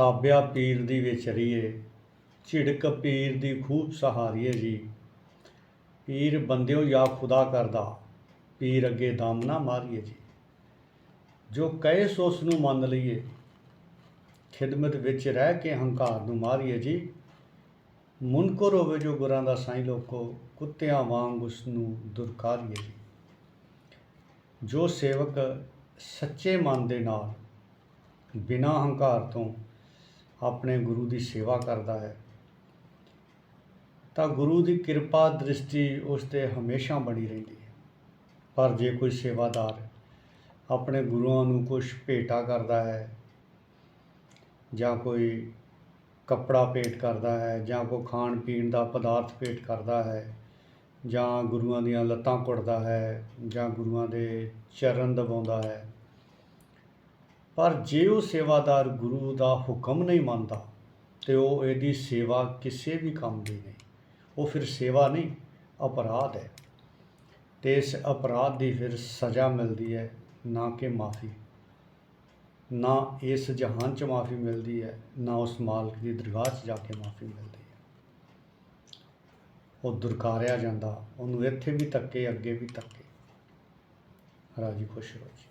ਤਾਬਿਆ ਪੀਰ ਦੀ ਵਿਚਰੀਏ ਝਿੜਕ ਪੀਰ ਦੀ ਖੂਬ ਸਹਾਰੀਏ ਜੀ। ਪੀਰ ਬੰਦਿਓ ਯਾ ਖੁਦਾ ਕਰਦਾ, ਪੀਰ ਅੱਗੇ ਦਮ ਨਾ ਮਾਰੀਏ ਜੀ। ਜੋ ਕਹੇ ਸੋ ਉਸ ਨੂੰ ਮੰਨ ਲਈਏ, ਖਿਦਮਤ ਵਿੱਚ ਰਹਿ ਕੇ ਹੰਕਾਰ ਨੂੰ ਮਾਰੀਏ ਜੀ। ਮੁਨਕਰ ਹੋਵੇ ਜੋ ਗੁਰਾਂ ਦਾ ਸਾਈਂ ਲੋਕੋ, ਕੁੱਤਿਆਂ ਵਾਂਗ ਉਸ ਨੂੰ ਦੁਰਕਾਰੀਏ ਜੀ। ਜੋ ਸੇਵਕ ਸੱਚੇ ਮਨ ਦੇ ਨਾਲ ਬਿਨਾਂ ਹੰਕਾਰ ਤੋਂ ਆਪਣੇ ਗੁਰੂ ਦੀ ਸੇਵਾ ਕਰਦਾ ਹੈ। ਤਾਂ ਗੁਰੂ ਦੀ ਕਿਰਪਾ ਦ੍ਰਿਸ਼ਟੀ ਉਸ ਤੇ ਹਮੇਸ਼ਾ ਬਣੀ ਰਹਿੰਦੀ ਹੈ। ਪਰ ਜੇ ਕੋਈ ਸੇਵਾਦਾਰ ਆਪਣੇ ਗੁਰੂਆਂ ਨੂੰ ਕੁਝ ਭੇਟਾ ਕਰਦਾ ਹੈ ਜਾਂ ਕੋਈ ਕੱਪੜਾ ਭੇਟ ਕਰਦਾ ਹੈ ਜਾਂ ਕੋਈ ਖਾਣ ਪੀਣ ਦਾ ਪਦਾਰਥ ਭੇਟ ਕਰਦਾ ਹੈ ਜਾਂ ਗੁਰੂਆਂ ਦੀਆਂ ਲੱਤਾਂ ਕੁੱਟਦਾ ਹੈ ਜਾਂ ਗੁਰੂਆਂ ਦੇ ਚਰਨ ਦਬਾਉਂਦਾ ਹੈ ਪਰ ਜੇ ਉਹ ਸੇਵਾਦਾਰ ਗੁਰੂ ਦਾ ਹੁਕਮ ਨਹੀਂ ਮੰਨਦਾ, ਤੇ ਉਹ ਇਹਦੀ ਸੇਵਾ ਕਿਸੇ ਵੀ ਕੰਮ ਦੀ ਨਹੀਂ। ਉਹ ਫਿਰ ਸੇਵਾ ਨਹੀਂ, ਅਪਰਾਧ ਹੈ। ਤੇ ਇਸ ਅਪਰਾਧ ਦੀ ਫਿਰ ਸਜ਼ਾ ਮਿਲਦੀ ਹੈ, ਨਾ ਕਿ ਮਾਫੀ। ਨਾ ਇਸ ਜਹਾਨ 'ਚ ਮਾਫੀ ਮਿਲਦੀ ਹੈ, ਨਾ ਉਸ ਮਾਲਕ ਦੀ ਦਰਗਾਹ 'ਚ ਜਾ ਕੇ ਮਾਫੀ ਮਿਲਦੀ ਹੈ। ਉਹ ਦੁਰਕਾਰਿਆ ਜਾਂਦਾ, ਉਹਨੂੰ ਇੱਥੇ ਵੀ ਧੱਕੇ, ਅੱਗੇ ਵੀ ਧੱਕੇ। ਰਾਜੀ ਖੁਸ਼ ਰਹੋ ਜੀ।